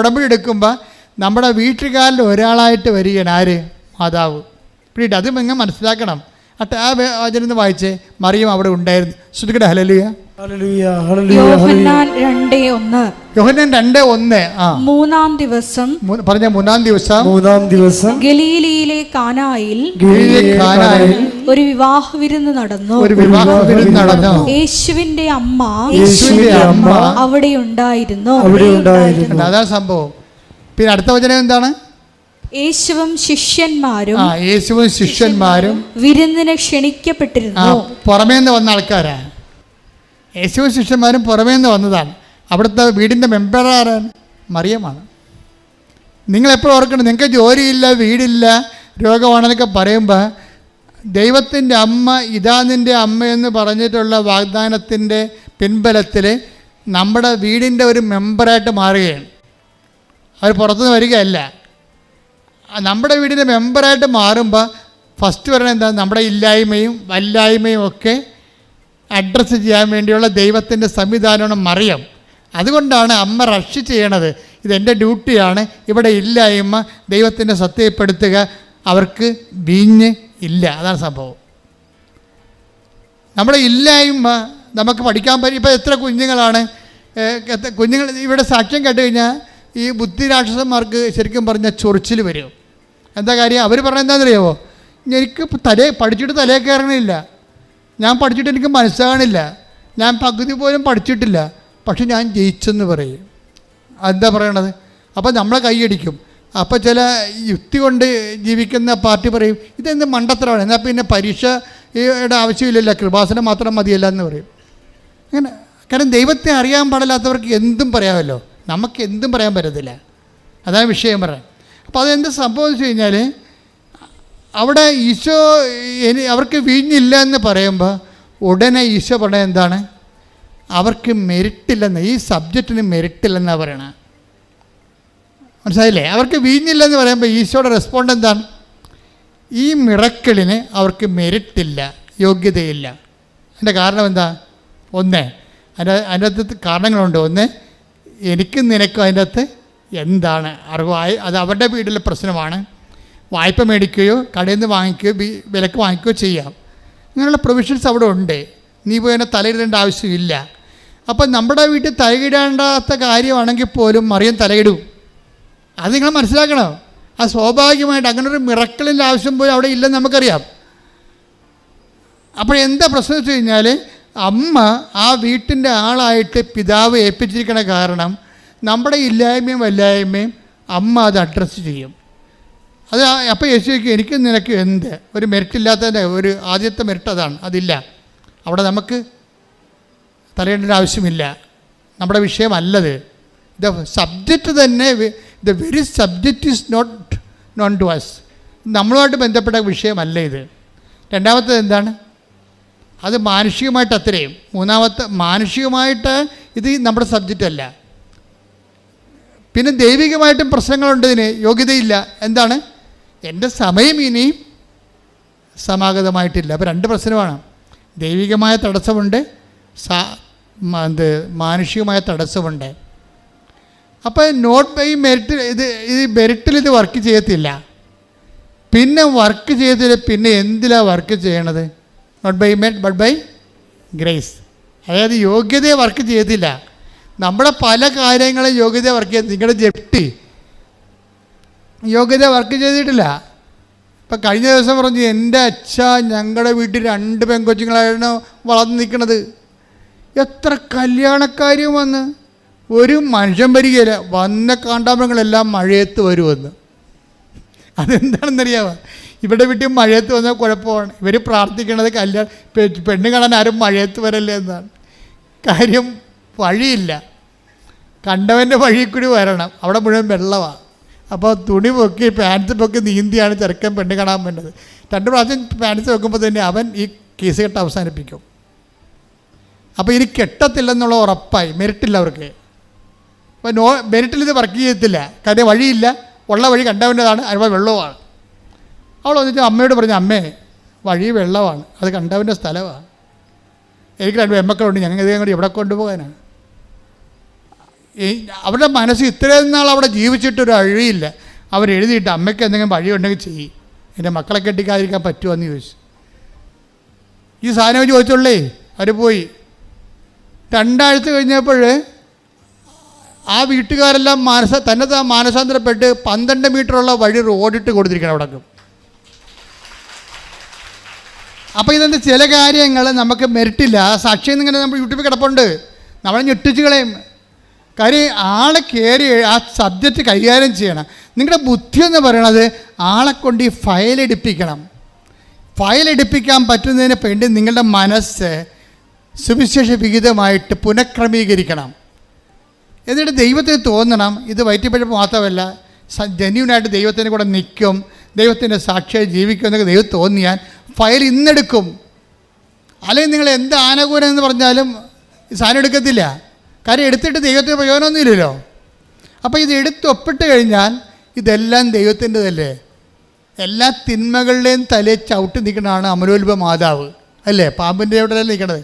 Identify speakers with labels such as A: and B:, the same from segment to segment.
A: ഉടമ്പടി എടുക്കുമ്പോൾ നമ്മുടെ വീട്ടുകാരിൽ ഒരാളായിട്ട് വരികയാണ് ആര്? മാതാവ്. പിന്നീട് അതും ഇങ്ങനെ മനസ്സിലാക്കണം. ആ വചനം വായിച്ചേ മറിയം അവിടെ ഉണ്ടായിരുന്നു. ശ്രുതികട ഹലലിയ
B: മൂന്നാം ദിവസം
A: പറഞ്ഞ മൂന്നാം ദിവസം
C: മൂന്നാം ദിവസം
B: ഗലീലിയിലെ കാനായിൽ
A: ഗലീലിയിലെ കാനായിൽ
B: ഒരു വിവാഹ വിരുന്ന് നടന്നു.
A: ഒരു വിവാഹ വിരുന്ന് നടന്നു.
B: യേശുവിന്റെ അമ്മ
A: യേശുവിന്റെ അമ്മ
B: അവിടെ ഉണ്ടായിരുന്നു.
C: അവിടെ ഉണ്ടായിരുന്നു.
A: അതാ സംഭവം. പിന്നെ അടുത്ത വചനം എന്താണ്?
B: യേശുവും ശിഷ്യന്മാരും
A: ആ യേശുവും ശിഷ്യന്മാരും
B: വിരുന്നിനെ ക്ഷണിക്കപ്പെട്ടിരുന്നു.
A: പുറമേ നിന്ന് വന്ന ആൾക്കാരാണ് യേശുവും ശിഷ്യന്മാരും പുറമേ നിന്ന് വന്നതാണ്. അവിടുത്തെ വീടിന്റെ മെമ്പർ ആരാണ് മറിയമാണ്. നിങ്ങളെപ്പോഴും ഓർക്കണം നിങ്ങൾക്ക് ജോലിയില്ല വീടില്ല രോഗമാണെന്നൊക്കെ പറയുമ്പോൾ ദൈവത്തിന്റെ അമ്മ ഇതാ നിന്റെ അമ്മയെന്ന് പറഞ്ഞിട്ടുള്ള വാഗ്ദാനത്തിന്റെ പിൻബലത്തിൽ നമ്മുടെ വീടിന്റെ ഒരു മെമ്പറായിട്ട് മാറുകയാണ്. അവർ പുറത്തുനിന്ന് വരികയല്ല. നമ്മുടെ വീടിന്റെ മെമ്പറായിട്ട് മാറുമ്പോൾ ഫസ്റ്റ് പറയണത് എന്താ? നമ്മുടെ ഇല്ലായ്മയും വല്ലായ്മയും ഒക്കെ അഡ്രസ്സ് ചെയ്യാൻ വേണ്ടിയുള്ള ദൈവത്തിന്റെ സംവിധാനമാണ് മറിയം അതുകൊണ്ടാണ് അമ്മ റഷ് ചെയ്യണത്. ഇതെന്റെ ഡ്യൂട്ടിയാണ് ഇവിടെ ഇല്ലായ്മ ദൈവത്തിന്റെ സത്യപ്പെടുത്തുക അവർക്ക് വീഞ്ഞ് ഇല്ല. അതാണ് സംഭവം. നമ്മുടെ ഇല്ലായ്മ നമുക്ക് പഠിക്കാൻ പറ്റും ഇപ്പോൾ എത്ര കുഞ്ഞുങ്ങളാണ്? കുഞ്ഞുങ്ങൾ ഇവിടെ സാക്ഷ്യം കേട്ട് കഴിഞ്ഞാൽ ഈ ബുദ്ധിരാക്ഷസന്മാർക്ക് ശരിക്കും പറഞ്ഞാൽ ചൊറിച്ചിൽ വരും. എന്താ കാര്യം? അവർ പറഞ്ഞത് എന്താണെന്നറിയാമോ എനിക്ക് തലേ പഠിച്ചിട്ട് തലേ കയറണില്ല. ഞാൻ പഠിച്ചിട്ട് എനിക്ക് മനസ്സിലാകണില്ല ഞാൻ പകുതി പോലും പഠിച്ചിട്ടില്ല. പക്ഷെ ഞാൻ ജയിച്ചെന്ന് പറയും. എന്താ പറയണത്? അപ്പോൾ നമ്മളെ കൈയടിക്കും. അപ്പോൾ ചില യുക്തി കൊണ്ട് ജീവിക്കുന്ന പാർട്ടി പറയും ഇതെന്ത് മണ്ടത്തരമാണ്? എന്നാൽ പിന്നെ പരീക്ഷയുടെ ആവശ്യമില്ലല്ലോ. കൃപാസനം മാത്രം മതിയല്ല എന്ന് പറയും. അങ്ങനെ കാരണം ദൈവത്തെ അറിയാൻ പാടില്ലാത്തവർക്ക് എന്തും പറയാമല്ലോ. നമുക്ക് എന്തും പറയാൻ പറ്റത്തില്ല. അതാണ് വിഷയം പറയാം അപ്പോൾ അതെന്ത് സംഭവം എന്ന് വെച്ച് കഴിഞ്ഞാൽ അവിടെ ഈശോ അവർക്ക് വീഞ്ഞില്ല എന്ന് പറയുമ്പോൾ ഉടനെ ഈശോ പറഞ്ഞ എന്താണ്? അവർക്ക് മെരിട്ടില്ലെന്ന് ഈ സബ്ജക്റ്റിന് മെരിട്ടില്ലെന്നാണ് പറയണത് മനസ്സിലായില്ലേ? അവർക്ക് വീഞ്ഞില്ലെന്ന് പറയുമ്പോൾ ഈശോയുടെ റെസ്പോണ്ട് എന്താണ്? ഈ മിറക്കിളിന് അവർക്ക് മെരിട്ടില്ല യോഗ്യതയില്ല. അതിന്റെ കാരണം എന്താ? ഒന്ന് അതിന്റെ അതിന്റെ അകത്ത് കാരണങ്ങളുണ്ട്. ഒന്ന് എനിക്കും നിനക്കും അതിന്റെ അകത്ത് എന്താണ്? അറിവായി അത് അവരുടെ വീട്ടിലെ പ്രശ്നമാണ്. വായ്പ മേടിക്കുകയോ കടയിൽ നിന്ന് വാങ്ങിക്കുകയോ വിലക്ക് വാങ്ങിക്കുകയോ ചെയ്യാം. ഇങ്ങനെയുള്ള പ്രൊവിഷൻസ് അവിടെ ഉണ്ട്. നീ പോയി തലയിടേണ്ട ആവശ്യമില്ല. അപ്പം നമ്മുടെ വീട്ടിൽ തലയിടേണ്ടാത്ത കാര്യമാണെങ്കിൽ പോലും മറിയം തലയിടും. അത് നിങ്ങൾ മനസ്സിലാക്കണം? അത് സ്വാഭാവികമായിട്ട് അങ്ങനെ ഒരു മിറക്കളിന്റെ ആവശ്യം പോലും അവിടെ ഇല്ലെന്ന് നമുക്കറിയാം. അപ്പോൾ എന്താ പ്രശ്നം വെച്ച് കഴിഞ്ഞാൽ അമ്മ ആ വീട്ടിന്റെ ആളായിട്ട് പിതാവ് ഏൽപ്പിച്ചിരിക്കണ കാരണം നമ്മുടെ ഇല്ലായ്മയും വല്ലായ്മയും അമ്മ അത് അഡ്രസ്സ് ചെയ്യും. അത് അപ്പോൾ യേശു ചോദിക്കും എനിക്ക് നിനക്ക് എന്ത്? ഒരു മെറിറ്റില്ലാത്തതിന്റെ ഒരു ആദ്യത്തെ മെറിറ്റ് അതാണ്. അതില്ല. അവിടെ നമുക്ക് തലയിടേണ്ട ആവശ്യമില്ല. നമ്മുടെ വിഷയമല്ലത്. ദ സബ്ജക്റ്റ് തന്നെ the very subject is not known to us നമ്മളുമായിട്ട് ബന്ധപ്പെട്ട വിഷയമല്ല ഇത്. രണ്ടാമത്തത് എന്താണ്? അത് മാനുഷികമായിട്ട് അത്രയും. മൂന്നാമത്തെ മാനുഷികമായിട്ട് ഇത് നമ്മുടെ സബ്ജക്റ്റ് അല്ല. പിന്നെ ദൈവികമായിട്ടും പ്രശ്നങ്ങളുണ്ട് ഇതിന്. യോഗ്യതയില്ല. എന്താണ്? എന്റെ സമയം ഇനിയും സമാഗതമായിട്ടില്ല. അപ്പോൾ രണ്ട് പ്രശ്നമാണ്. ദൈവികമായ തടസ്സമുണ്ട്. സാ എന്ത് മാനുഷികമായ തടസ്സമുണ്ട്. അപ്പോൾ നോട്ട് ബൈ മെറിറ്റ് ഇത് ഇത് മെറിറ്റിൽ ഇത് വർക്ക് ചെയ്യത്തില്ല. പിന്നെ വർക്ക് ചെയ്തില്ല പിന്നെ എന്തിലാണ് വർക്ക് ചെയ്യണത്? Not by merit but by grace അതായത് യോഗ്യതയെ വർക്ക് ചെയ്തില്ല നമ്മുടെ പല കാര്യങ്ങളും യോഗ്യത വർക്ക് ചെയ്ത് നിങ്ങളുടെ ജപ്തി. യോഗ്യത വർക്ക് ചെയ്തിട്ടില്ല. ഇപ്പം കഴിഞ്ഞ ദിവസം പറഞ്ഞു എന്റെ അച്ഛ ഞങ്ങളുടെ വീട്ടിൽ രണ്ട് പെൺകൊച്ചുങ്ങളായിരുന്നു വളർന്നു നിൽക്കുന്നത് എത്ര കല്യാണക്കാരും വന്ന്. ഒരു മനുഷ്യൻ വരികയില്ല വന്ന കാണ്ടാമൃഗങ്ങളെല്ലാം മഴയത്ത് വരുമെന്ന് അതെന്താണെന്നറിയാമോ ഇവിടെ വീട്ടിൽ മഴയത്ത് വന്നാൽ കുഴപ്പമാണ്. ഇവർ പ്രാർത്ഥിക്കണത് കല്യാണം പെണ്ണ് കാണാൻ ആരും മഴയത്ത് വരല്ലേ എന്നാണ്. കാര്യം വഴിയില്ല. കണ്ടവന്റെ വഴി കൂടി വരണം. അവിടെ മുഴുവൻ വെള്ളമാണ് അപ്പോൾ തുണി പൊക്കി പാൻസ് പൊക്കി നീന്തിയാണ് ചെറുക്കൻ പെണ്ണ് കാണാൻ വേണ്ടത് രണ്ട് പ്രാവശ്യം പാൻസ് വെക്കുമ്പോൾ തന്നെ അവൻ ഈ കേസ് കെട്ട് അവസാനിപ്പിക്കും. അപ്പോൾ ഇനി കെട്ടത്തില്ലെന്നുള്ള ഉറപ്പായി. മെരിട്ടില്ല അവർക്ക്. അപ്പോൾ നോ മെരിട്ടിൽ ഇത് വർക്ക് ചെയ്യത്തില്ല. കാര്യം വഴിയില്ല. ഉള്ള വഴി കണ്ടവന്റെതാണ് അതിപ്പോൾ വെള്ളവുമാണ്. അവൾ വന്നിട്ട് അമ്മയോട് പറഞ്ഞു അമ്മേ വഴി വെള്ളമാണ്. അത് കണ്ടവന്റെ സ്ഥലമാണ്. എനിക്ക് രണ്ട് പെമ്മക്കളുണ്ട് ഞങ്ങൾ ഇതേ കൂടി എവിടെ കൊണ്ടുപോകാനാണ്? ഈ അവരുടെ മനസ്സ് ഇത്രയും നാൾ അവിടെ ജീവിച്ചിട്ടൊരു അഴിയില്ല. അവരെഴുതിയിട്ട് അമ്മയ്ക്ക് എന്തെങ്കിലും വഴിയുണ്ടെങ്കിൽ ചെയ്യും. എന്റെ മക്കളെ കെട്ടിക്കാതിരിക്കാൻ പറ്റുമോ ചോദിച്ചു. ഈ സാധനം ചോദിച്ചുള്ളേ അവർ പോയി. രണ്ടാഴ്ച കഴിഞ്ഞപ്പോൾ ആ വീട്ടുകാരെല്ലാം മാനസ തന്നെ മാനസാന്തരപ്പെട്ട് പന്ത്രണ്ട് മീറ്ററുള്ള വഴി റോഡിട്ട് കൊടുത്തിരിക്കണം അവിടെ അപ്പോൾ ഇതിന്റെ ചില കാര്യങ്ങൾ നമുക്ക് മെരിട്ടില്ല സാക്ഷ്യം ഇങ്ങനെ നമ്മൾ യൂട്യൂബിൽ കിടപ്പുണ്ട്. നമ്മളെ ഞെട്ടിച്ച് കളയും. കാര്യം ആളെ കയറി ആ സബ്ജക്റ്റ് കൈകാര്യം ചെയ്യണം. നിങ്ങളുടെ ബുദ്ധി എന്ന് പറയണത് ആളെ കൊണ്ട് ഈ ഫയൽ എടുപ്പിക്കണം. ഫയൽ എടുപ്പിക്കാൻ പറ്റുന്നതിന് വേണ്ടി നിങ്ങളുടെ മനസ്സ് സുവിശേഷ വിഹിതമായിട്ട് പുനഃക്രമീകരിക്കണം. എന്നിട്ട് ദൈവത്തിന് തോന്നണം ഇത് വയറ്റിപ്പഴപ്പ് മാത്രമല്ല ജന്യൂനായിട്ട് ദൈവത്തിന്റെ കൂടെ നിൽക്കും ദൈവത്തിന്റെ സാക്ഷിയായി ജീവിക്കും എന്നൊക്കെ ദൈവം തോന്നിയാൽ ഫയൽ ഇന്നെടുക്കും. അല്ലെങ്കിൽ നിങ്ങൾ എന്ത് ആനുകൂല്യം എന്ന് പറഞ്ഞാലും സാധനം എടുക്കത്തില്ല. കാര്യം എടുത്തിട്ട് ദൈവത്തിന് പ്രയോജനമൊന്നുമില്ലല്ലോ അപ്പോൾ ഇത് എടുത്ത് ഒപ്പിട്ട് കഴിഞ്ഞാൽ ഇതെല്ലാം ദൈവത്തിന്റെതല്ലേ? എല്ലാ തിന്മകളുടെയും തലയെ ചവിട്ടി നിൽക്കുന്നതാണ് അമരോത്ഭ മാതാവ് അല്ലേ? പാമ്പിന്റെ അവിടെ നിൽക്കണത്.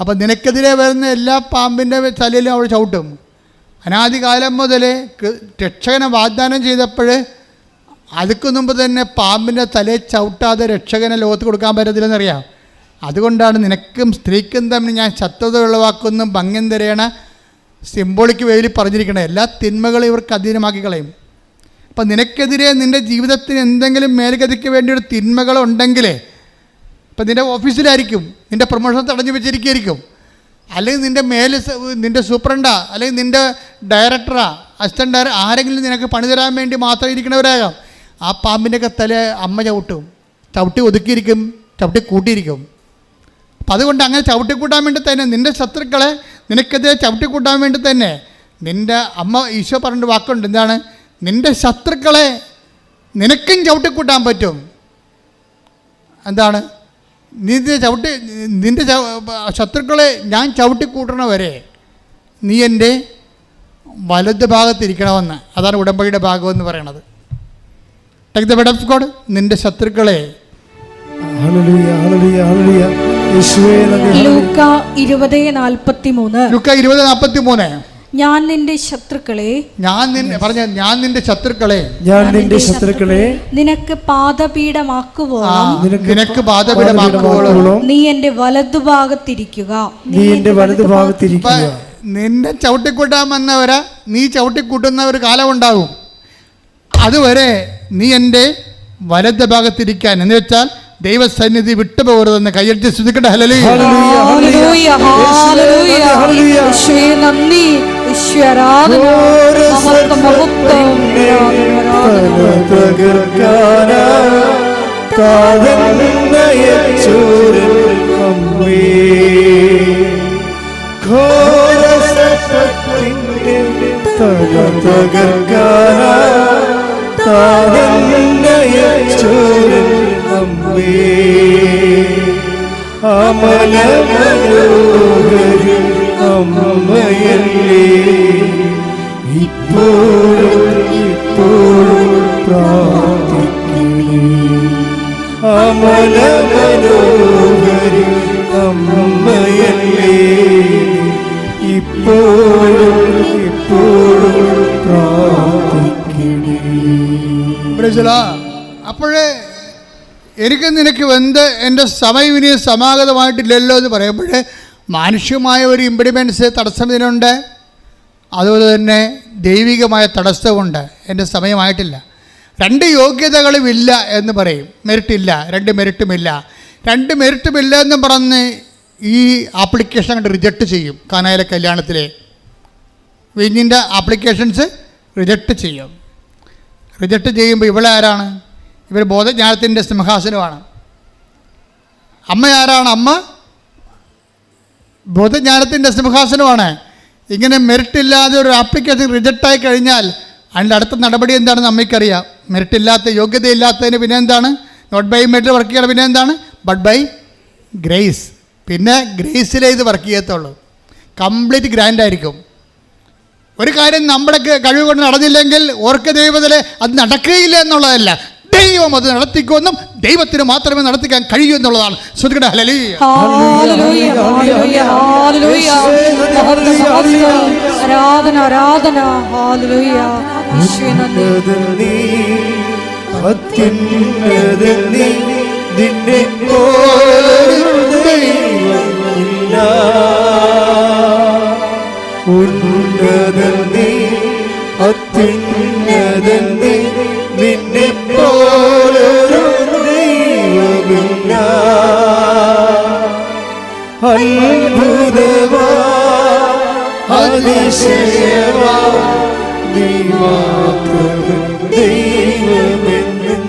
A: അപ്പം നിനക്കെതിരെ വരുന്ന എല്ലാ പാമ്പിന്റെ തലയിലും അവൾ ചവിട്ടും. അനാദികാലം മുതൽ രക്ഷകനെ വാഗ്ദാനം ചെയ്തപ്പോൾ അതുക്ക് മുമ്പ് തന്നെ പാമ്പിന്റെ തലയെ ചവിട്ടാതെ രക്ഷകനെ ലോകത്ത് കൊടുക്കാൻ പറ്റത്തില്ലെന്നറിയാം. അതുകൊണ്ടാണ് നിനക്കും സ്ത്രീക്കും തമ്മിൽ ഞാൻ ശത്രുത ഉളവാക്കുന്നു ഭംഗ്യം തരേണ സിംബോളിക്ക് വേലി പറഞ്ഞിരിക്കണം എല്ലാ തിന്മകളും ഇവർക്ക് അധീനമാക്കി കളയും. അപ്പം നിനക്കെതിരെ നിന്റെ ജീവിതത്തിന് എന്തെങ്കിലും മേൽഗതിക്ക് വേണ്ടി ഒരു തിന്മകളുണ്ടെങ്കിലേ ഇപ്പം നിന്റെ ഓഫീസിലായിരിക്കും നിന്റെ പ്രൊമോഷൻ തടഞ്ഞു വെച്ചിരിക്കുകയായിരിക്കും. അല്ലെങ്കിൽ നിന്റെ മേൽ നിന്റെ സൂപ്രണ്ടാ അല്ലെങ്കിൽ നിന്റെ ഡയറക്ടറാ അസിസ്റ്റന്റ് ഡയറക്ടർ ആരെങ്കിലും നിനക്ക് പണി തരാൻ വേണ്ടി മാത്രം ഇരിക്കണവരാകാം ആ പാമ്പിന്റെയൊക്കെ തല അമ്മ ചവിട്ടും. ചവിട്ടി ഒതുക്കിയിരിക്കും ചവിട്ടി കൂട്ടിയിരിക്കും. അപ്പം അതുകൊണ്ട് അങ്ങനെ ചവിട്ടിക്കൂട്ടാൻ വേണ്ടി തന്നെ നിന്റെ ശത്രുക്കളെ നിനക്കെതിരെ ചവിട്ടിക്കൂട്ടാൻ വേണ്ടി തന്നെ നിന്റെ അമ്മ ഈശോ പറഞ്ഞിട്ട് വാക്കുണ്ട് എന്താണ്? നിന്റെ ശത്രുക്കളെ നിനക്കും ചവിട്ടിക്കൂട്ടാൻ പറ്റും. എന്താണ്? നിന്റെ ചവിട്ടി നിന്റെ ശത്രുക്കളെ ഞാൻ ചവിട്ടിക്കൂട്ടണ വരെ നീ എന്റെ വലത് ഭാഗത്തിരിക്കണമെന്ന് അതാണ് ഉടമ്പടിയുടെ ഭാഗമെന്ന് പറയണത്. Take the bed of God നിന്റെ ശത്രുക്കളെ.
C: Hallelujah, hallelujah, hallelujah.
B: ലൂക്ക ഇരുപത് നാൽപ്പത്തി മൂന്ന്
A: ലുക്ക ഇരുപത് നാൽപ്പത്തി മൂന്ന്
B: ഞാൻ നിന്റെ ശത്രുക്കളെ.
A: ഞാൻ നിന്നെ പറഞ്ഞ ഞാൻ നിന്റെ ശത്രുക്കളെ.
C: ഞാൻ നിന്റെ ശത്രുക്കളെ.
B: നിനക്ക് പാദപീഠമാക്കുവോളം.
A: നിനക്ക്
C: പാദപീഠമാക്കുവോളം.
B: നീ എന്റെ വലതുഭാഗത്തിരിക്കുക.
C: നീ എന്റെ വലതുഭാഗത്തിരിക്കുക.
A: നിന്നെ ചവിട്ടിക്കൂട്ടാൻ വന്നവരെ. നീ ചവിട്ടിക്കൂട്ടുന്ന ഒരു കാലമുണ്ടാകും. അതുവരെ നീ എന്റെ വലത് ഭാഗത്തിരിക്കാൻ എന്ന് വെച്ചാൽ ദൈവസന്നിധി വിട്ടുപോകരുതെന്ന് കയ്യടിച്ച് ശ്രദ്ധിക്കട്ടെ ഹലലി
C: ഹല്ലേലൂയ, മനോഹരി അമ്മയല്ലേ? ഇപ്പോഴും ഇപ്പോഴും പ്രാർത്ഥിക്കണേ. അമല മനോഹരി അമ്മയല്ലേ? ഇപ്പോഴും ഇപ്പോഴും പ്രാർത്ഥിക്കണേ.
A: എനിക്ക് നിനക്ക് എന്ത് എന്റെ സമയം ഇനി സമാഗതമായിട്ടില്ലല്ലോ എന്ന് പറയുമ്പോൾ മാനുഷ്യമായ ഒരു ഇമ്പിഡിമെൻസ് തടസ്സം ഇതിനുണ്ട്. അതുപോലെ തന്നെ ദൈവികമായ തടസ്സമുണ്ട് എന്റെ സമയമായിട്ടില്ല. രണ്ട് യോഗ്യതകളും ഇല്ല എന്ന് പറയും. മെറിറ്റില്ല. രണ്ട് മെറിറ്റുമില്ല. രണ്ട് മെറിറ്റുമില്ല എന്ന് പറഞ്ഞ് ഈ ആപ്ലിക്കേഷൻ അങ്ങോട്ട് റിജക്റ്റ് ചെയ്യും. കാനായിലെ കല്യാണത്തിലെ. വിഞ്ഞിന്റെ ആപ്ലിക്കേഷൻസ് റിജക്റ്റ് ചെയ്യും. റിജക്റ്റ് ചെയ്യുമ്പോൾ ഇവിടെ ആരാണ് ഇവർ ബോധജ്ഞാനത്തിന്റെ സിംഹാസനമാണ്. അമ്മ ആരാണ് അമ്മ? ബോധജ്ഞാനത്തിന്റെ സിംഹാസനമാണ്. ഇങ്ങനെ മെറിറ്റ് ഇല്ലാതെ ഒരു ആപ്ലിക്കേഷൻ റിജക്റ്റായി കഴിഞ്ഞാൽ അതിന്റെ അടുത്ത നടപടി എന്താണെന്ന് അമ്മയ്ക്കറിയാം. മെറിറ്റ് ഇല്ലാത്ത യോഗ്യതയില്ലാത്തതിന് പിന്നെ എന്താണ്? നോട്ട് ബൈ മെറിറ്റ് വർക്ക് ചെയ്യണം പിന്നെ എന്താണ്? ബട്ട് ബൈ ഗ്രേസ് പിന്നെ ഗ്രേസിലേ ഇത് വർക്ക് ചെയ്യത്തുള്ളൂ. കംപ്ലീറ്റ് ഗ്രാൻഡ് ആയിരിക്കും. ഒരു കാര്യം നമ്മുടെ കഴിവ് കൊണ്ട് നടന്നില്ലെങ്കിൽ ഓർക്ക് ദൈവത്തിൽ അത് നടക്കുകയില്ല എന്നുള്ളതല്ല. ദൈവം അത് നടത്തിക്കുമെന്നും ദൈവത്തിന് മാത്രമേ നടത്തിക്കാൻ കഴിയൂ എന്നുള്ളതാണ്. ശ്രദ്ധിക്കട്ടെ. ഹല്ലേലൂയ.
B: Hallelujah, hallelujah, hallelujah. മഹത്വം, മഹത്വം. ആരാധന ആരാധന. നന്ദി
C: നീ നിന്നെ ദൈവമില്ല ഉന്നതൻ നീ അത്യുന്നതൻ നീ. നിന്നെ പോലൊരു ദൈവമില്ല. അത്ഭുതമാ അതിശയമാ നീ മാത്രം ദൈവമെന്നും.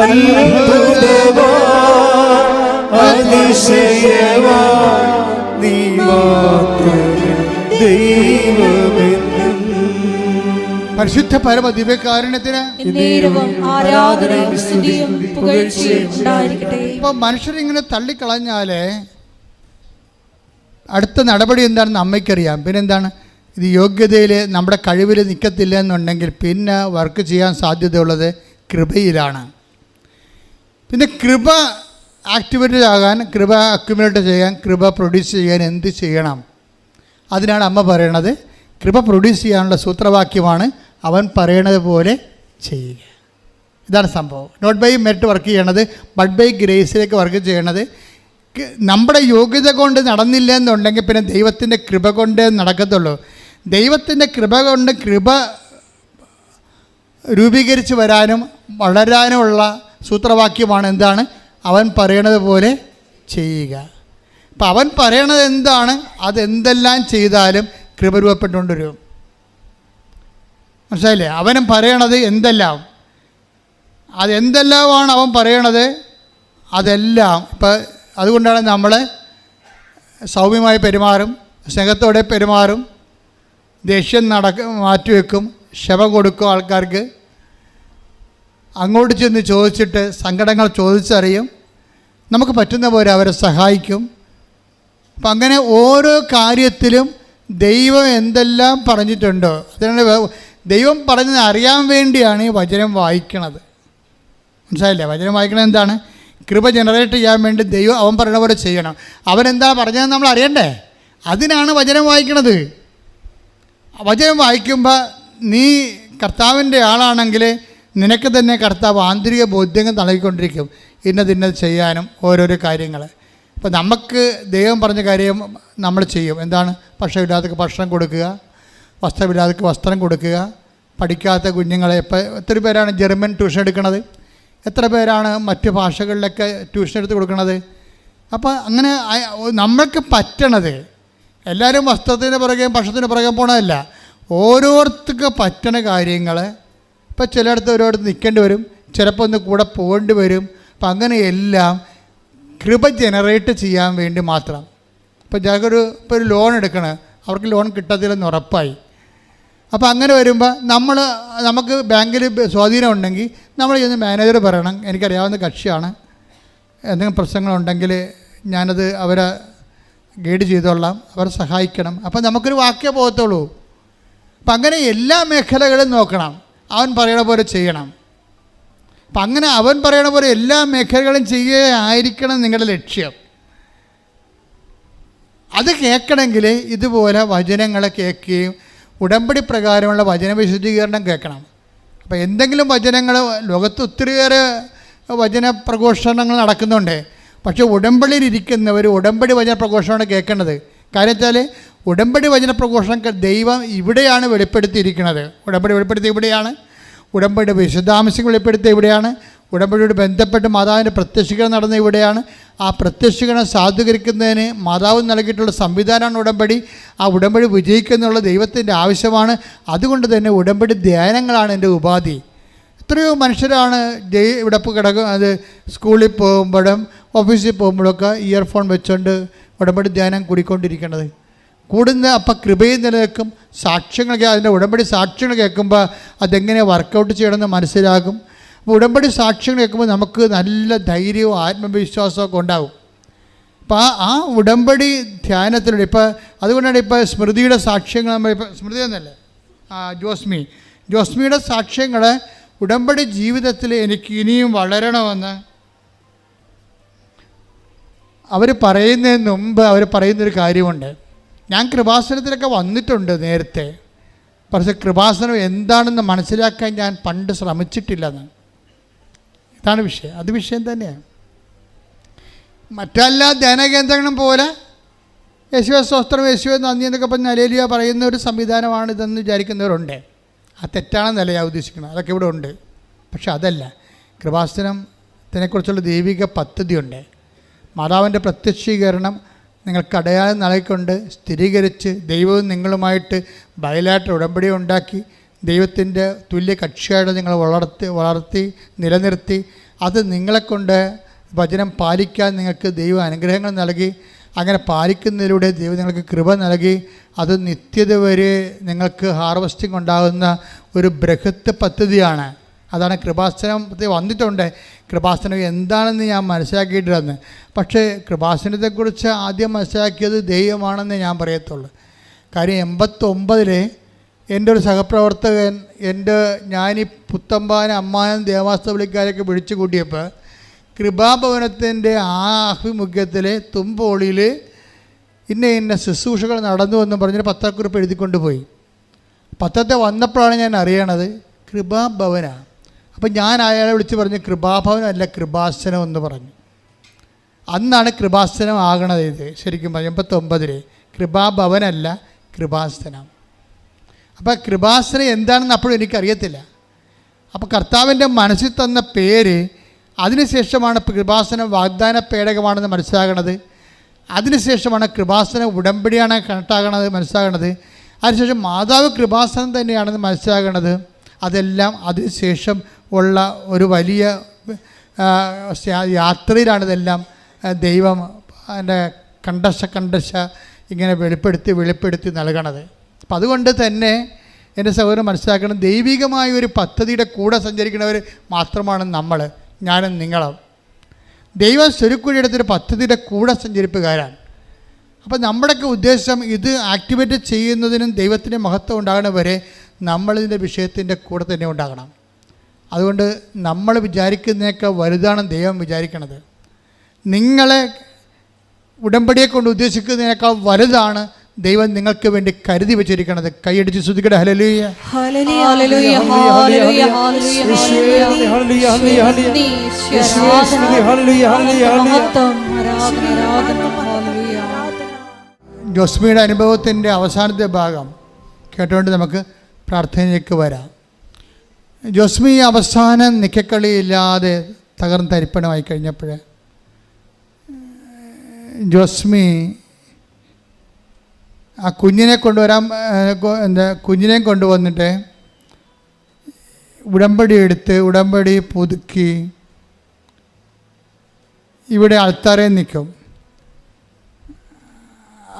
C: അത്ഭുതമാ അതിശയമാ നീ മാത്രം ദൈവമെന്നും.
A: പരിശുദ്ധ പരമ ദിവ്യകാരുണ്യത്തിന് ഇപ്പൊ മനുഷ്യരിങ്ങനെ തള്ളിക്കളഞ്ഞാൽ അടുത്ത നടപടി എന്താണെന്ന് അമ്മയ്ക്കറിയാം. പിന്നെന്താണ്? ഇത് യോഗ്യതയിൽ നമ്മുടെ കഴിവിൽ നിൽക്കത്തില്ല എന്നുണ്ടെങ്കിൽ പിന്നെ വർക്ക് ചെയ്യാൻ സാധ്യതയുള്ളത് കൃപയിലാണ്. പിന്നെ കൃപ ആക്ടിവേറ്റഡ് ആകാൻ കൃപ അക്യുമുലേറ്റ് ചെയ്യാൻ കൃപ പ്രൊഡ്യൂസ് ചെയ്യാൻ എന്ത് ചെയ്യണം? അതിനാണ് അമ്മ പറയണത്. കൃപ പ്രൊഡ്യൂസ് ചെയ്യാനുള്ള സൂത്രവാക്യമാണ് അവൻ പറയണത് പോലെ ചെയ്യുക. ഇതാണ് സംഭവം. നോട്ട് ബൈ മെറിറ്റ് വർക്ക് ചെയ്യണത് ബട്ട് ബൈ ഗ്രേസിലേക്ക് വർക്ക് ചെയ്യണത് നമ്മുടെ യോഗ്യത കൊണ്ട് നടന്നില്ല എന്നുണ്ടെങ്കിൽ പിന്നെ ദൈവത്തിന്റെ കൃപ കൊണ്ട് നടക്കത്തുള്ളൂ. ദൈവത്തിന്റെ കൃപ കൊണ്ട് കൃപ രൂപീകരിച്ച് വരാനും വളരാനുമുള്ള സൂത്രവാക്യമാണ് എന്താണ്? അവൻ പറയണത് പോലെ ചെയ്യുക. അപ്പം അവൻ പറയണത് എന്താണ്? അതെന്തെല്ലാം ചെയ്താലും കൃപ രൂപപ്പെട്ടുകൊണ്ട് വരും മനസ്സിലായില്ലേ? അവനും പറയണത് എന്തെല്ലാം? അതെന്തെല്ലാമാണ് അവൻ പറയണത്? അതെല്ലാം. ഇപ്പം അതുകൊണ്ടാണ് നമ്മൾ സൗമ്യമായി പെരുമാറും സ്നേഹത്തോടെ പെരുമാറും ദേഷ്യം നടക്ക മാറ്റിവെക്കും ക്ഷമ കൊടുക്കും ആൾക്കാർക്ക്. അങ്ങോട്ട് ചെന്ന് ചോദിച്ചിട്ട് സങ്കടങ്ങൾ ചോദിച്ചറിയും. നമുക്ക് പറ്റുന്ന പോലെ അവരെ സഹായിക്കും. അപ്പം അങ്ങനെ ഓരോ കാര്യത്തിലും ദൈവം എന്തെല്ലാം പറഞ്ഞിട്ടുണ്ടോ? അതിനാണ് ദൈവം പറഞ്ഞത് അറിയാൻ വേണ്ടിയാണ് ഈ വചനം വായിക്കണത്. മനസ്സിലായില്ലേ? വചനം വായിക്കണത് എന്താണ്? കൃപ ജനറേറ്റ് ചെയ്യാൻ വേണ്ടി ദൈവം അവൻ പറയുന്ന പോലെ ചെയ്യണം. അവൻ എന്താ പറഞ്ഞതെന്ന് നമ്മൾ അറിയണ്ടേ? അതിനാണ് വചനം വായിക്കണത്. വചനം വായിക്കുമ്പോൾ നീ കർത്താവിന്റെ ആളാണെങ്കിൽ നിനക്ക് തന്നെ കർത്താവ് ആന്തരിക ബോധ്യങ്ങൾ നൽകിക്കൊണ്ടിരിക്കും. ഇന്നത് ഇന്നത് ചെയ്യാനും ഓരോരോ കാര്യങ്ങൾ. അപ്പോൾ നമുക്ക് ദൈവം പറഞ്ഞ കാര്യം നമ്മൾ ചെയ്യും. എന്താണ്? ഭക്ഷണമില്ലാത്തവർക്ക് ഭക്ഷണം കൊടുക്കുക. വസ്ത്രമില്ലാത്തവർക്ക് വസ്ത്രം കൊടുക്കുക. പഠിക്കാത്ത കുഞ്ഞുങ്ങളെ ഇപ്പോൾ എത്ര പേരാണ് ജർമ്മൻ ട്യൂഷൻ എടുക്കുന്നത് എത്ര പേരാണ് മറ്റ് ഭാഷകളിലൊക്കെ ട്യൂഷൻ എടുത്ത് കൊടുക്കുന്നത് അപ്പോൾ അങ്ങനെ നമ്മൾക്ക് പറ്റണത് എല്ലാവരും വസ്ത്രത്തിന് പുറകെ ഭക്ഷണത്തിന് പുറകെ പോകണമല്ല ഓരോരുത്തർക്ക് പറ്റണ കാര്യങ്ങൾ ഇപ്പം ചിലയിടത്ത് ഒരിടത്ത് നിൽക്കേണ്ടി വരും. ചിലപ്പോൾ ഒന്ന് കൂടെ പോകേണ്ടി വരും. അപ്പം അങ്ങനെയെല്ലാം കൃപ ജനറേറ്റ് ചെയ്യാൻ വേണ്ടി മാത്രം. ഇപ്പോൾ ഞങ്ങൾക്കൊരു ഇപ്പോൾ ഒരു ലോൺ എടുക്കണം. അവർക്ക് ലോൺ കിട്ടത്തില്ലെന്ന് ഉറപ്പായി. അപ്പോൾ അങ്ങനെ വരുമ്പോൾ നമ്മൾ നമുക്ക് ബാങ്കിൽ സ്വാധീനം ഉണ്ടെങ്കിൽ നമ്മൾ ചെന്ന് മാനേജർ പറയണം എനിക്കറിയാവുന്ന കക്ഷിയാണ്. എന്തെങ്കിലും പ്രശ്നങ്ങളുണ്ടെങ്കിൽ ഞാനത് അവരെ ഗൈഡ് ചെയ്തോളാം അവരെ സഹായിക്കണം. അപ്പോൾ നമുക്കൊരു വാക്കേ പോകത്തുള്ളൂ. അപ്പം അങ്ങനെ എല്ലാ മേഖലകളും നോക്കണം. അവൻ പറയണ പോലെ ചെയ്യണം. അപ്പം അങ്ങനെ അവൻ പറയണ പോലെ എല്ലാ മേഖലകളും ചെയ്യുകയായിരിക്കണം നിങ്ങളുടെ ലക്ഷ്യം. അത് കേൾക്കണമെങ്കിൽ ഇതുപോലെ വചനങ്ങളെ കേൾക്കുകയും ഉടമ്പടി പ്രകാരമുള്ള വചന വിശുദ്ധീകരണം കേൾക്കണം. അപ്പോൾ എന്തെങ്കിലും വചനങ്ങൾ ലോകത്ത് ഒത്തിരിയേറെ വചന പ്രഘോഷണങ്ങൾ നടക്കുന്നുണ്ട്. പക്ഷേ ഉടമ്പടിയിലിരിക്കുന്നവർ ഉടമ്പടി വചന പ്രഘോഷമാണ് കേൾക്കുന്നത് കാര്യം വെച്ചാൽ ഉടമ്പടി വചന പ്രഘോഷണം ദൈവം ഇവിടെയാണ് വെളിപ്പെടുത്തിയിരിക്കുന്നത്. ഉടമ്പടി വെളിപ്പെടുത്തി ഇവിടെയാണ്. ഉടമ്പടി വിശദാംശങ്ങൾ വെളിപ്പെടുത്തി ഇവിടെയാണ്. ഉടമ്പടിയോട് ബന്ധപ്പെട്ട് മാതാവിന്റെ പ്രത്യക്ഷീകരണം നടന്ന ഇവിടെയാണ്. ആ പ്രത്യക്ഷീകരണം സാധൂകരിക്കുന്നതിന് മാതാവ് നൽകിയിട്ടുള്ള സംവിധാനമാണ് ഉടമ്പടി. ആ ഉടമ്പടി വിജയിക്കുന്നുള്ള ദൈവത്തിന്റെ ആവശ്യമാണ്. അതുകൊണ്ട് തന്നെ ഉടമ്പടി ധ്യാനങ്ങളാണ് എന്റെ ഉപാധി. എത്രയോ മനുഷ്യരാണ് ജയ് ഇവിടെ കിടക്കുക കിടക്കും അത് സ്കൂളിൽ പോകുമ്പോഴും ഓഫീസിൽ പോകുമ്പോഴൊക്കെ ഇയർഫോൺ വെച്ചുകൊണ്ട് ഉടമ്പടി ധ്യാനം കൂടിക്കൊണ്ടിരിക്കുന്നത്. കൂടുന്ന അപ്പം കൃപയും നിലനിൽക്കും. സാക്ഷ്യങ്ങൾ അതിന്റെ ഉടമ്പടി സാക്ഷ്യങ്ങൾ കേൾക്കുമ്പോൾ അതെങ്ങനെ വർക്കൗട്ട് ചെയ്യണമെന്ന് മനസ്സിലാകും. അപ്പോൾ ഉടമ്പടി സാക്ഷ്യങ്ങൾ കേൾക്കുമ്പോൾ നമുക്ക് നല്ല ധൈര്യവും ആത്മവിശ്വാസവും ഒക്കെ ഉണ്ടാകും അപ്പോൾ ആ ആ ഉടമ്പടി ധ്യാനത്തിലൂടെ ഇപ്പോൾ അതുകൊണ്ടാണ് ഇപ്പോൾ സ്മൃതിയുടെ സാക്ഷ്യങ്ങൾ നമ്മൾ ഇപ്പോൾ സ്മൃതി എന്നല്ലേ? ആ ജോസ്മി. ജോസ്മിയുടെ സാക്ഷ്യങ്ങൾ ഉടമ്പടി ജീവിതത്തിൽ എനിക്ക് ഇനിയും വളരണമെന്ന് അവർ പറയുന്നതിന് മുമ്പ് അവർ പറയുന്നൊരു കാര്യമുണ്ട്. ഞാൻ കൃപാസനത്തിലൊക്കെ വന്നിട്ടുണ്ട് നേരത്തെ. പക്ഷേ കൃപാസനം എന്താണെന്ന് മനസ്സിലാക്കാൻ ഞാൻ പണ്ട് ശ്രമിച്ചിട്ടില്ലെന്ന്. ഇതാണ് വിഷയം. അത് വിഷയം തന്നെയാണ്. മറ്റെല്ലാ ധ്യാനകേന്ദ്രങ്ങളും പോലെ യേശുവെ സ്വസ്ത്രം യേശുവെ നന്ദി എന്നൊക്കെ പറഞ്ഞ് അലേലിയ പറയുന്ന ഒരു സംവിധാനമാണ് ഇതെന്ന് വിചാരിക്കുന്നവരുണ്ട്. ആ തെറ്റാണെന്നല്ല ഞാൻ ഉദ്ദേശിക്കുന്നത്. അതൊക്കെ ഇവിടെ ഉണ്ട്. പക്ഷെ അതല്ല. കൃപാസനത്തിനെക്കുറിച്ചുള്ള ദൈവിക പദ്ധതിയുണ്ട്. മാതാവിന്റെ പ്രത്യക്ഷീകരണം നിങ്ങൾക്ക് അടയാളം നൽകിക്കൊണ്ട് സ്ഥിരീകരിച്ച് ദൈവവും നിങ്ങളുമായിട്ട് ബയലായിട്ട് ഉടമ്പടി ഉണ്ടാക്കി ദൈവത്തിന്റെ തുല്യ കക്ഷിയായിട്ട് നിങ്ങൾ വളർത്തി വളർത്തി നിലനിർത്തി അത് നിങ്ങളെക്കൊണ്ട് വചനം പാലിക്കാൻ നിങ്ങൾക്ക് ദൈവം അനുഗ്രഹങ്ങൾ നൽകി അങ്ങനെ പാലിക്കുന്നതിലൂടെ ദൈവം നിങ്ങൾക്ക് കൃപ നൽകി അത് നിത്യത വരെ നിങ്ങൾക്ക് ഹാർവസ്റ്റിംഗ് ഉണ്ടാകുന്ന ഒരു ബൃഹത്ത് പദ്ധതിയാണ്. അതാണ് കൃപാസനത്തിൽ വന്നിട്ടുണ്ട്. കൃപാസനം എന്താണെന്ന് ഞാൻ മനസ്സിലാക്കിയിട്ടില്ലെന്ന്. പക്ഷേ കൃപാസനത്തെക്കുറിച്ച് ആദ്യം മനസ്സിലാക്കിയത് ദൈവമാണെന്ന് ഞാൻ പറയത്തുള്ളൂ. കാര്യം എൺപത്തൊമ്പതിൽ എന്റെ ഒരു സഹപ്രവർത്തകൻ എന്റെ ഞാനീ പുത്തമ്പാന അമ്മാനും ദേവാസ്തവിളിക്കാരൊക്കെ വിളിച്ചു കൂട്ടിയപ്പോൾ കൃപാഭവനത്തിന്റെ ആ ആഭിമുഖ്യത്തിൽ തുമ്പോളിയിൽ ഇന്ന ഇന്ന ശുശ്രൂഷകൾ നടന്നു എന്ന് പറഞ്ഞൊരു പത്രക്കുറിപ്പ് എഴുതിക്കൊണ്ട് പോയി പത്രത്തെ വന്നപ്പോഴാണ് ഞാൻ അറിയണത് കൃപാഭവനാണ് അപ്പം ഞാൻ അയാളെ വിളിച്ച് പറഞ്ഞു കൃപാഭവനല്ല കൃപാസനം എന്ന് പറഞ്ഞു. അന്നാണ് കൃപാസനം ആകണത് ഇത്. ശരിക്കും പറഞ്ഞു എൺപത്തൊമ്പതിൽ കൃപാഭവനല്ല കൃപാസനം. അപ്പോൾ കൃപാശ്രയം എന്താണെന്ന് അപ്പോഴും എനിക്കറിയത്തില്ല. അപ്പോൾ കർത്താവിന്റെ മനസ്സിൽ തന്ന പേര് അതിനുശേഷമാണ് കൃപാസനം വാഗ്ദാന പേടകമാണെന്ന് മനസ്സിലാകണത്. അതിനുശേഷമാണ് കൃപാസനം ഉടമ്പടിയാണ് കണക്റ്റാകണത് മനസ്സിലാകണത്. അതിനുശേഷം മാതാവ് കൃപാസനം തന്നെയാണെന്ന് മനസ്സിലാകണത്. അതെല്ലാം അതിനുശേഷം ഉള്ള ഒരു വലിയ യാത്രയിലാണ് ഇതെല്ലാം ദൈവം അതിന്റെ കണ്ടശ കണ്ടശ ഇങ്ങനെ വെളിപ്പെടുത്തി വെളിപ്പെടുത്തി നൽകണത്. അപ്പം അതുകൊണ്ട് തന്നെ എന്റെ സഹോദരൻ മനസ്സിലാക്കണം ദൈവികമായ ഒരു പദ്ധതിയുടെ കൂടെ സഞ്ചരിക്കുന്നവർ മാത്രമാണ് നമ്മൾ ഞാനും നിങ്ങളും. ദൈവം സ്വരുക്കുഴിയെടുത്തൊരു പദ്ധതിയുടെ കൂടെ സഞ്ചരിപ്പുകാരാണ്. അപ്പം നമ്മുടെയൊക്കെ ഉദ്ദേശം ഇത് ആക്ടിവേറ്റ് ചെയ്യുന്നതിനും ദൈവത്തിന്റെ മഹത്വം ഉണ്ടാകുന്ന വരെ നമ്മളിതിന്റെ വിഷയത്തിന്റെ കൂടെ തന്നെ ഉണ്ടാകണം. അതുകൊണ്ട് നമ്മൾ വിചാരിക്കുന്നതിനൊക്കെ വലുതാണ് ദൈവം വിചാരിക്കണത്. നിങ്ങളെ ഉടമ്പടിയെ കൊണ്ട് ഉദ്ദേശിക്കുന്നതിനേക്കാൾ വലുതാണ് ദൈവം നിങ്ങൾക്ക് വേണ്ടി കരുതി വെച്ചിരിക്കുന്നത് കൈയടിച്ച് ശ്രുതിക്കട്ടെ ഹലലൂയ ജോസ്മിയുടെ അനുഭവത്തിന്റെ അവസാനത്തെ ഭാഗം കേട്ടുകൊണ്ട് നമുക്ക് പ്രാർത്ഥനയിലേക്ക് വരാം ജോസ്മി അവസാനം നിക്കക്കളിയില്ലാതെ തകർന്ന് തരിപ്പണമായി കഴിഞ്ഞപ്പോൾ ജോസ്മി ആ കുഞ്ഞിനെ കൊണ്ടുവരാൻ എന്താ കുഞ്ഞിനെ കൊണ്ടുവന്നിട്ട് ഉടമ്പടി എടുത്ത് ഉടമ്പടി പുതുക്കി ഇവിടെ അൾത്താറേ നിൽക്കും.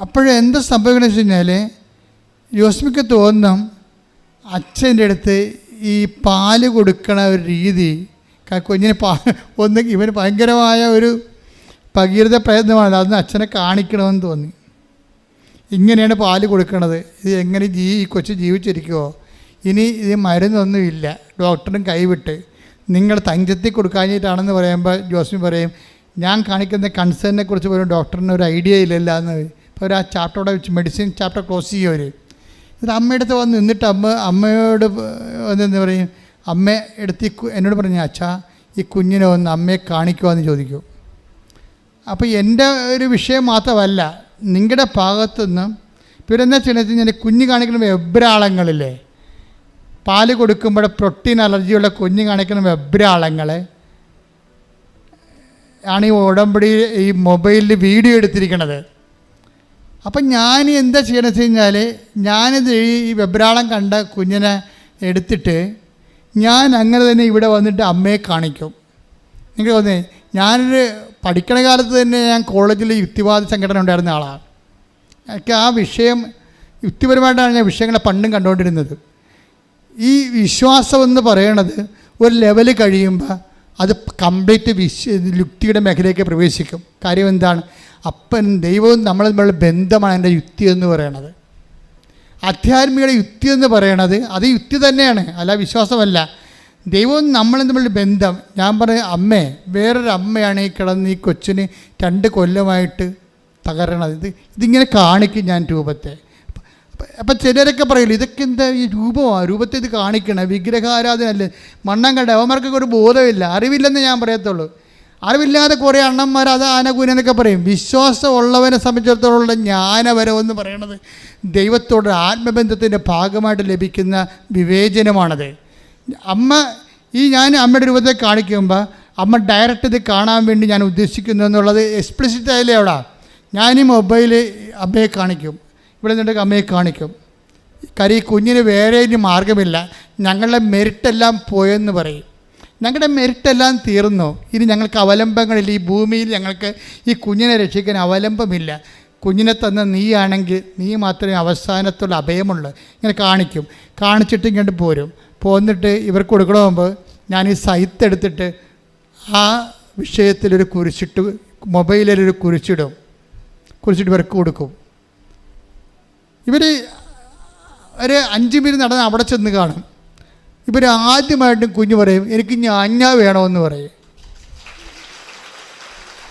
A: അപ്പോഴെന്ത് സംഭവിക്കണമെന്ന് വെച്ച് കഴിഞ്ഞാൽ യോസ്മിക്ക് തോന്നും അച്ഛന്റെ അടുത്ത് ഈ പാൽ കൊടുക്കണ ഒരു രീതി കുഞ്ഞിന് പാ ഒന്ന് ഇവന് ഭയങ്കരമായ ഒരു ഭഗീരഥ പ്രയത്നമാണ്. അതൊന്ന് അച്ഛനെ കാണിക്കണമെന്ന് തോന്നി. ഇങ്ങനെയാണ് പാൽ കൊടുക്കണത്. ഇത് എങ്ങനെ ജീ ഈ കൊച്ചു ജീവിച്ചിരിക്കുമോ ഇനി ഇത് മരുന്നൊന്നുമില്ല. ഡോക്ടറും കൈവിട്ട് നിങ്ങൾ തഞ്ചത്തി കൊടുക്കാഞ്ഞിട്ടാണെന്ന് പറയുമ്പോൾ ജോസ്മി പറയും ഞാൻ കാണിക്കുന്ന കൺസേണിനെ കുറിച്ച് പോലും ഡോക്ടറിന് ഒരു ഐഡിയ ഇല്ലല്ല എന്ന്. ഇപ്പോൾ ഒരു ആ ചാപ്റ്ററോടെ വെച്ച് മെഡിസിൻ ചാപ്റ്റർ ക്ലോസ് ചെയ്യും ഇത് അമ്മയുടെ അടുത്ത് വന്ന് നിന്നിട്ട് അമ്മ അമ്മയോട് വന്നെന്ന് പറയും? അമ്മ എടുത്ത് എന്നോട് പറഞ്ഞു അച്ഛാ ഈ കുഞ്ഞിനെ ഒന്ന് അമ്മയെ കാണിക്കുമോ എന്ന് ചോദിക്കും. അപ്പോൾ എന്റെ ഒരു വിഷയം മാത്രമല്ല നിങ്ങളുടെ ഭാഗത്തുനിന്ന് നിന്ന് ചെയ്യണമെന്ന് വെച്ച് കഴിഞ്ഞാൽ കുഞ്ഞ് കാണിക്കുന്ന വെബ്രാളങ്ങളില്ലേ പാൽ കൊടുക്കുമ്പോൾ പ്രോട്ടീൻ അലർജിയുള്ള കുഞ്ഞ് കാണിക്കുന്ന വെബ്രാളങ്ങളെ ആണ് ഈ ഉടമ്പടി ഈ മൊബൈലിൽ വീഡിയോ എടുത്തിരിക്കണത്. അപ്പം ഞാൻ എന്താ ചെയ്യണമെന്ന് വെച്ച് കഴിഞ്ഞാൽ ഞാനിത് ഈ വെബ്രാളം കണ്ട കുഞ്ഞിനെ എടുത്തിട്ട് ഞാൻ അങ്ങനെ തന്നെ ഇവിടെ വന്നിട്ട് അമ്മയെ കാണിക്കും. നിങ്ങൾക്ക് തോന്നേ ഞാനൊരു പഠിക്കണ കാലത്ത് തന്നെ ഞാൻ കോളേജിൽ യുക്തിവാദി സംഘടന ഉണ്ടായിരുന്ന ആളാണ്. എനിക്ക് ആ വിഷയം യുക്തിപരമായിട്ടാണ് ഞാൻ വിഷയങ്ങളെ പണ്ടും കണ്ടുകൊണ്ടിരുന്നത്. ഈ വിശ്വാസം എന്ന് പറയണത് ഒരു ലെവൽ കഴിയുമ്പോൾ അത് കംപ്ലീറ്റ് വിശ്വ യുക്തിയുടെ മേഖലയ്ക്ക് പ്രവേശിക്കും. കാര്യം എന്താണ്? അപ്പൻ ദൈവവും നമ്മൾ തമ്മിലുള്ള ബന്ധമാണ് എന്റെ യുക്തി എന്ന് പറയണത്. ആധ്യാത്മികയുടെ യുക്തി എന്ന് പറയണത് അത് യുക്തി തന്നെയാണ് അല്ല വിശ്വാസമല്ല. ദൈവവും നമ്മളും തമ്മിലുള്ള ബന്ധം. ഞാൻ പറഞ്ഞ അമ്മേ വേറൊരു അമ്മയാണ് ഈ കിടന്ന് ഈ കൊച്ചിന് രണ്ട് കൊല്ലമായിട്ട് തകരണത്. ഇത് ഇതിങ്ങനെ കാണിക്കും ഞാൻ രൂപത്തെ. അപ്പം ചിലരൊക്കെ പറയില്ല ഇതൊക്കെ എന്താ ഈ രൂപമാണ് രൂപത്തെ ഇത് കാണിക്കണം. വിഗ്രഹാരാധന അല്ലേ മണ്ണം കണ്ട അവന്മാർക്കൊക്കെ ഒരു ബോധമില്ല. അറിവില്ലെന്ന് ഞാൻ പറയത്തുള്ളൂ. അറിവില്ലാതെ കുറേ അണ്ണന്മാർ അത് ആനകൂന എന്നൊക്കെ പറയും. വിശ്വാസമുള്ളവനെ സംബന്ധിച്ചിടത്തോളം ജ്ഞാനവരം എന്ന് പറയണത് ദൈവത്തോട് ആത്മബന്ധത്തിന്റെ ഭാഗമായിട്ട് ലഭിക്കുന്ന വിവേചനമാണത്. അമ്മ ഈ ഞാൻ അമ്മയുടെ രൂപത്തെ കാണിക്കുമ്പോൾ അമ്മ ഡയറക്റ്റ് ഇത് കാണാൻ വേണ്ടി ഞാൻ ഉദ്ദേശിക്കുന്നു എന്നുള്ളത് എക്സ്പ്ലിസിറ്റ് ആയില്ലേ അവിടെ. ഞാൻ ഈ മൊബൈൽ അമ്മയെ കാണിക്കും. ഇവിടെ നിന്നിട്ട് അമ്മയെ കാണിക്കും. കാര്യം ഈ കുഞ്ഞിന് വേറെ ഇനി മാർഗമില്ല. ഞങ്ങളുടെ മെരിട്ടെല്ലാം പോയെന്ന് പറയും. ഞങ്ങളുടെ മെരിട്ടെല്ലാം തീർന്നു. ഇനി ഞങ്ങൾക്ക് അവലംബങ്ങളില്ല. ഈ ഭൂമിയിൽ ഞങ്ങൾക്ക് ഈ കുഞ്ഞിനെ രക്ഷിക്കാൻ അവലംബമില്ല. കുഞ്ഞിനെ തന്ന നീയാണെങ്കിൽ നീ മാത്രമേ അവസാനത്തുള്ള അഭയമുള്ളൂ. ഇങ്ങനെ കാണിക്കും. കാണിച്ചിട്ട് ഇങ്ങോട്ട് പോരും. പോന്നിട്ട് ഇവർക്ക് കൊടുക്കണ മുമ്പ് ഞാൻ ഈ സൈത്ത് എടുത്തിട്ട് ആ വിഷയത്തിലൊരു കുരിശിട്ട് മൊബൈലിലൊരു കുരിശിടും. കുരിശിട്ട് ഇവർക്ക് കൊടുക്കും. ഇവർ ഒരു അഞ്ച് മിനിറ്റ് നടന്ന് അവിടെ ചെന്ന് കാണും. ഇവർ ആദ്യമായിട്ടും കുഞ്ഞ് പറയും എനിക്ക് ഞാഞ്ഞ വേണമെന്ന് പറയും.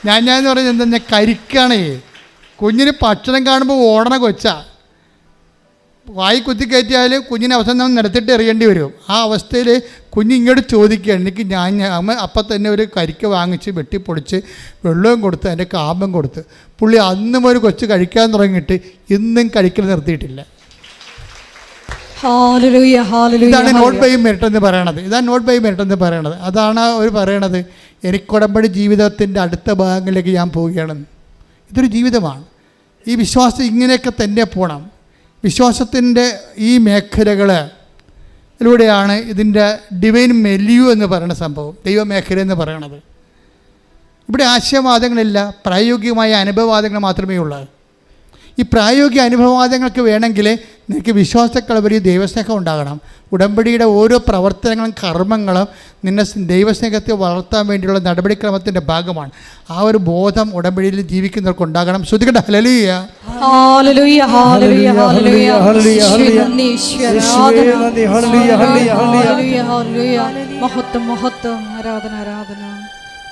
A: ഞാഞ്ഞ എന്ന് പറയുന്നത് എന്താ കരിക്കണേ. കുഞ്ഞിന് ഭക്ഷണം കാണുമ്പോൾ ഓടണ കൊച്ചാ. വായി കുത്തി കയറ്റിയാൽ കുഞ്ഞിനെ അവസാനം നിരത്തിട്ട് എറിയേണ്ടി വരും. ആ അവസ്ഥയിൽ കുഞ്ഞ് ഇങ്ങോട്ട് ചോദിക്കുകയാണ്. എനിക്ക് ഞാൻ അമ്മ അപ്പം തന്നെ ഒരു കരിക്ക് വാങ്ങിച്ച് വെട്ടിപ്പൊടിച്ച് വെള്ളവും കൊടുത്ത് അതിന്റെ കാമ്പം കൊടുത്ത് പുള്ളി അന്നും ഒരു കൊച്ചു കഴിക്കാൻ തുടങ്ങിയിട്ട് ഇന്നും കഴിക്കൽ നിർത്തിയിട്ടില്ല. ഇതാണ് നോട്ട് ബൈ മെറിറ്റ് എന്ന് പറയണത്. ഇതാണ് നോട്ട് ബൈ മെറിറ്റ് എന്ന് പറയണത്. അതാണ് അവർ പറയണത്. എനിക്കുടമ്പടി ജീവിതത്തിന്റെ അടുത്ത ഭാഗങ്ങളിലേക്ക് ഞാൻ പോവുകയാണെന്ന് ഇതൊരു ജീവിതമാണ്. ഈ വിശ്വാസം ഇങ്ങനെയൊക്കെ തന്നെ പോകണം വിശ്വാസത്തിന്റെ ഈ മേഖലകൾ ഇതിലൂടെയാണ് ഇതിന്റെ ഡിവൈൻ മെല്യു എന്ന് പറയുന്ന സംഭവം ദൈവമേഖല എന്ന് പറയണത്. ഇവിടെ ആശയവാദങ്ങളില്ല പ്രായോഗികമായ അനുഭവവാദങ്ങൾ മാത്രമേ ഉള്ളൂ. ഈ പ്രായോഗിക അനുഭവവാദങ്ങൾക്ക് വേണമെങ്കിൽ നിനക്ക് വിശ്വാസക്കളപരി ദൈവസ്നേഹം ഉണ്ടാകണം. ഉടമ്പടിയുടെ ഓരോ പ്രവർത്തനങ്ങളും കർമ്മങ്ങളും നിന്നെ ദൈവസ്നേഹത്തെ വളർത്താൻ വേണ്ടിയുള്ള നടപടിക്രമത്തിന്റെ ഭാഗമാണ്. ആ ഒരു ബോധം ഉടമ്പടിയിൽ ജീവിക്കുന്നവർക്ക് ഉണ്ടാകണം. ശ്രദ്ധിക്കട്ടെ. ഹലലിയ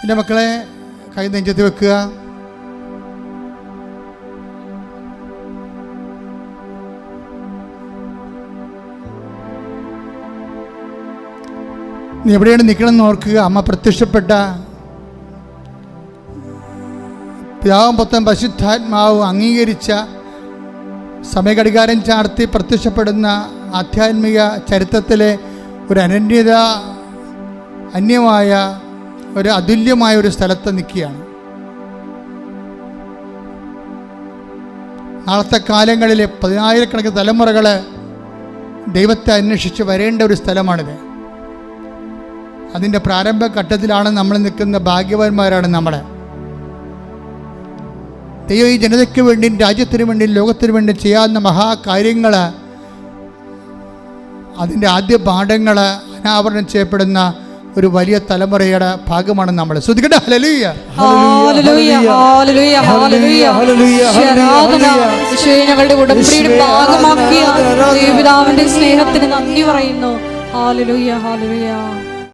A: എന്റെ മക്കളെ കൈ നെഞ്ചത്ത് വെക്കുക. നീ എവിടെയാണ് നിൽക്കണമെന്ന് ഓർക്കുക. അമ്മ പ്രത്യക്ഷപ്പെട്ട പിതാവും പുത്തൻ പശുദ്ധാത്മാവും അംഗീകരിച്ച സമയഘടികാരം ചാർത്തി പ്രത്യക്ഷപ്പെടുന്ന ആധ്യാത്മിക ചരിത്രത്തിലെ ഒരു അനന്യത അന്യമായ ഒരു അതുല്യമായ ഒരു സ്ഥലത്ത് നിൽക്കുകയാണ്. നാളത്തെ കാലങ്ങളിൽ പതിനായിരക്കണക്കിന് തലമുറകൾ ദൈവത്തെ അന്വേഷിച്ച് വരേണ്ട ഒരു സ്ഥലമാണിത്. അതിന്റെ പ്രാരംഭ ഘട്ടത്തിലാണ് നമ്മൾ നിൽക്കുന്ന ഭാഗ്യവാന്മാരാണ് നമ്മൾ ദൈവം ഈ ജനതയ്ക്ക് വേണ്ടി രാജ്യത്തിന് വേണ്ടി ലോകത്തിന് വേണ്ടി ചെയ്യാവുന്ന മഹാകാര്യങ്ങൾ അതിന്റെ ആദ്യ പാഠങ്ങൾ അനാവരണം ചെയ്യപ്പെടുന്ന ഒരു വലിയ തലമുറയുടെ ഭാഗമാണ് നമ്മൾ. ശ്രദ്ധിക്കട്ടെ? ഹലലിയ
B: ഞങ്ങളുടെ ഉടമ്പടിയുടെ ഭാഗമാക്കിയ
C: ആരാധന.
B: സ്നേഹത്തിന് നന്ദി പറയുന്നു. ഹാലലുയ്യ ഹാലലൂയ